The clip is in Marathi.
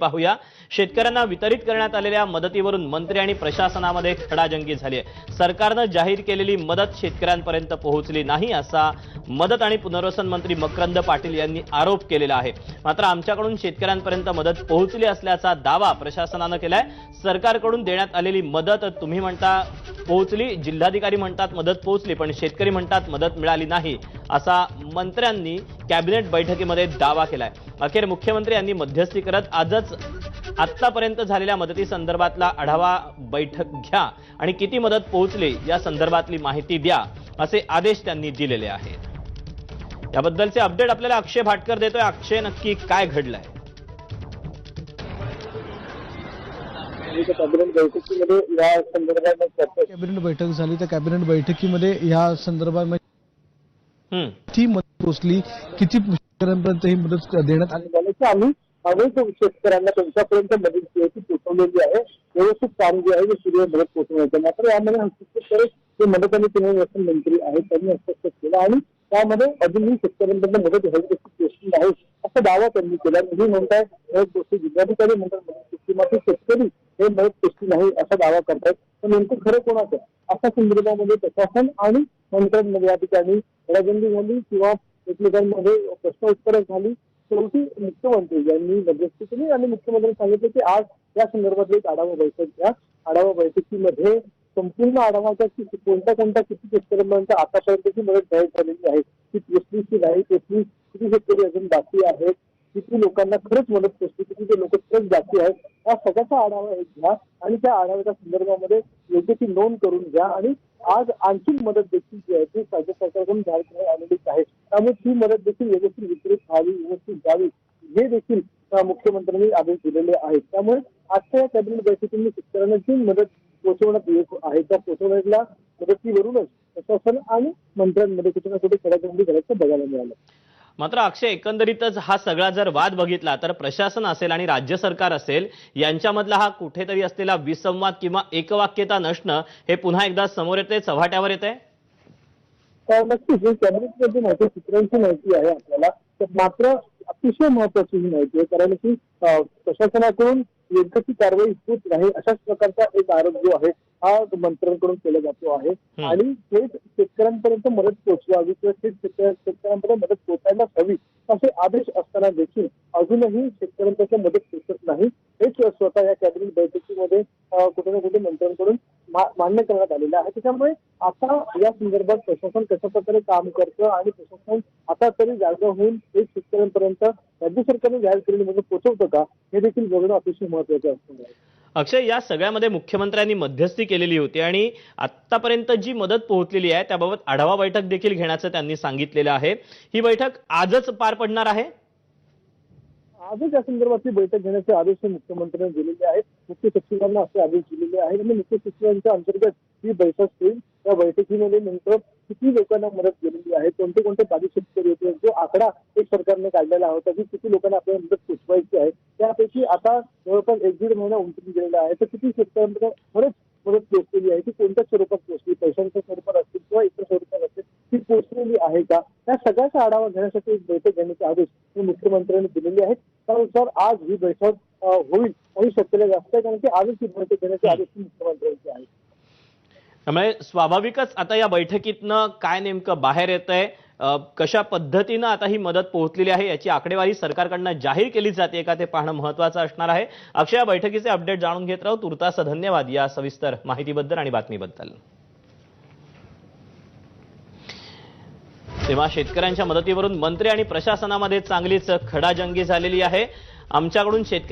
पाहूया. शेतकऱ्यांना वितरित करण्यात आलेल्या मदतीवरून मंत्री आणि प्रशासनामध्ये खडाजंगी झाली आहे. सरकारनं जाहीर केलेली मदत शेतकऱ्यांपर्यंत पोहोचली नाही असा मदत आणि पुनर्वसन मंत्री मकरंद पाटील यांनी आरोप केलेला आहे. मात्र आमच्याकडून शेतकऱ्यांपर्यंत मदत पोहोचली असल्याचा दावा प्रशासनानं केलाय. सरकारकडून देण्यात आलेली मदत तुम्ही म्हणता पोहोचली जिल्हाधिकारी म्हणतात मदत पोहोचली पण शेतकरी म्हणतात मदत मिळाली नाही. असा मंत्र्यांनी कॅबिनेट बैठकीमध्ये दावा केलाय. अखेर मुख्यमंत्री यांनी मध्यस्थी करत आजच आतापर्यंत झालेल्या मदती संदर्भातला आढावा बैठक घ्या आणि किती मदत पोहोचली या संदर्भातली माहिती द्या असे आदेश त्यांनी दिलेले आहेत. याबद्दलचे अपडेट आपल्याला अक्षय भाटकर देतोय. अक्षय नक्की काय घडलंय? कॅबिनेट बैठकीमध्ये या संदर्भात चर्चा कॅबिनेट बैठक झाली. त्या कॅबिनेट बैठकीमध्ये या संदर्भात म्हणजे हम्म. किती मदत पोहोचली किती शेतकऱ्यांपर्यंत ही मदत देण्यात आली. आम्ही अनेक शेतकऱ्यांना त्यांच्यापर्यंत मदत जी आहे ती पोहोचवलेली आहे. व्यवस्थित काम जे आहे ते सुरू आहे मदत पोहोचवण्याचं मात्र यामध्ये हस्तक्षेप करत जे मदत आणि पुनर्वसन मंत्री आहेत त्यांनी हस्तक्षेप केला आणि त्यामध्ये अजूनही शेतकऱ्यांपर्यंत मदत व्हायची तशी गोष्टी नाही असा दावा त्यांनी केला. मी म्हणताय मदत गोष्टी जिल्हाधिकारी म्हणतात मदत गोष्टी मात्र शेतकरी हे मदत गोष्टी नाही असा दावा करतायत. तर नेमकं खरं कोणाचं अशा संदर्भामध्ये प्रशासन आणि मंत्र्यांमध्ये या ठिकाणी घडाबंदी झाली किंवा एकमेकांमध्ये प्रश्न उत्तरं झाली. शेवटी मुख्यमंत्री यांनी मध्यस्थी केली आणि मुख्यमंत्र्यांनी सांगितलं की आज या संदर्भातली एक आढावा बैठक घ्या. आढावा बैठकीमध्ये संपूर्ण आढावाच्या कोणत्या कोणत्या किती शेतकऱ्यांपर्यंत आतापर्यंतची मदत जाहीर झालेली आहे ती पोचलीची नाही पोचली किती शेतकरी अजून बाकी आहेत किती लोकांना खरंच मदत पोचली किती ते लोक खरंच जाती आहेत या सगळ्याचा आढावा एक घ्या आणि त्या आढाव्याच्या संदर्भामध्ये योग्य ती नोंद करून घ्या आणि आज आणखी मदत देखील जी आहे ती राज्य सरकारकडून जाहीर आलेलीच आहे. त्यामुळे ती मदत देखील व्यवस्थित वितरित व्हावी व्यवस्थित जावी हे देखील मुख्यमंत्र्यांनी आदेश दिलेले आहेत. त्यामुळे आजच्या या कॅबिनेट बैठकीने शेतकऱ्यांना जी मदत पोहोचवण्यात येत आहे. त्या पोहोचवण्याला मदतीवरूनच प्रशासन आणि मंत्र्यांमध्ये कुठे ना कुठे खडाजंगी झाल्याचं बघायला मिळालं मात्र अक्षय एकंदरीतच हा सगळा जर वाद बघितला तर प्रशासन असेल आणि राज्य सरकार असेल यांच्यामधला हा कुठेतरी असलेला विसंवाद किंवा एकवाक्यता नसणं हे पुन्हा एकदा समोर येते चव्हाट्यावर येते? नक्कीच. ही माहिती सूत्रांची माहिती आहे आपल्याला. तर मात्र अतिशय महत्वाची ही माहिती आहे कारण की प्रशासनाकडून योग्य ती कारवाई होत नाही अशाच प्रकारचा एक आरोप जो आहे हा मंत्र्यांकडून केला जातो आहे. आणि थेट शेतकऱ्यांपर्यंत मदत पोहोचवावी किंवा थेट शेतकऱ्या- शेतकऱ्यांपर्यंत मदत पोहोचायला हवी असे आदेश असताना देखील अजूनही शेतकऱ्यांपर्यंत मदत पोहोचत नाही. हेच स्वतः या कॅबिनेट बैठकीमध्ये कुठे ना कुठे मंत्र्यांकडून मान्य करण्यात आलेलं आहे. त्याच्यामुळे आता या संदर्भात प्रशासन कशा प्रकारे काम करतं आणि प्रशासन आता तरी जागा होऊन एक शेतकऱ्यांपर्यंत राज्य सरकारने जाहीर केलेली मदत पोहोचवतं का हे देखील बघणं अतिशय महत्वाचं असणार आहे. अक्षय या सगळ्यामध्ये मुख्यमंत्र्यांनी मध्यस्थी केलेली होती आणि आतापर्यंत जी मदत पोहोचलेली आहे त्याबाबत आढावा बैठक देखील घेण्याचं त्यांनी सांगितलेलं आहे. ही बैठक आजच पार पडणार आहे? आजच या संदर्भातली बैठक घेण्याचे आदेश हे मुख्यमंत्र्यांनी दिलेले आहेत. मुख्य सचिवांना असे आदेश दिलेले आहेत आणि मुख्य सचिवांच्या अंतर्गत ही बैठक होईल. या बैठकीमध्ये नेमकं किती लोकांना मदत केलेली आहे? कोणते कोणते बाधित शेतकरी होते? जो आकडा एक सरकारने काढलेला होता, की किती लोकांना आपल्याला मदत पोचवायची आहे? त्यापैकी आता जवळपास एक दीड महिना उंचून गेलेला आहे. तर किती शेतकऱ्यांपर्यंत खरंच मदत पोहोचलेली आहे? ती कोणत्या स्वरूपात पोहोचली पैशांच्या स्वरूपात असतील किंवा इतर स्वरूपात ती पोहोचलेली आहे का? सगळ्याचा आढावा घेण्यासाठी एक बैठक घेण्याचे आदेश मुख्यमंत्र्यांनी दिलेले आहेत. त्यानुसार आज ही बैठक होईल आणि शक्यता जास्त आहे कारण की आजच ही बैठक घेण्याचे आदेश मुख्यमंत्र्यांचे आहेत. त्यामुळे स्वाभाविकच आता या बैठकीतनं काय नेमकं बाहेर येत आहे कशा पद्धतीनं आता ही मदत पोहोचलेली आहे याची आकडेवारी सरकारकडनं जाहीर केली जाते का ते पाहणं महत्वाचं असणार आहे. अक्षय या बैठकीचे अपडेट जाणून घेत राहू. तुर्तास धन्यवाद या सविस्तर माहितीबद्दल आणि बातमीबद्दल. तेव्हा शेतकऱ्यांच्या मदतीवरून मंत्री आणि प्रशासनामध्ये चांगलीच खडाजंगी झालेली आहे. आमच्याकडून शेतकरी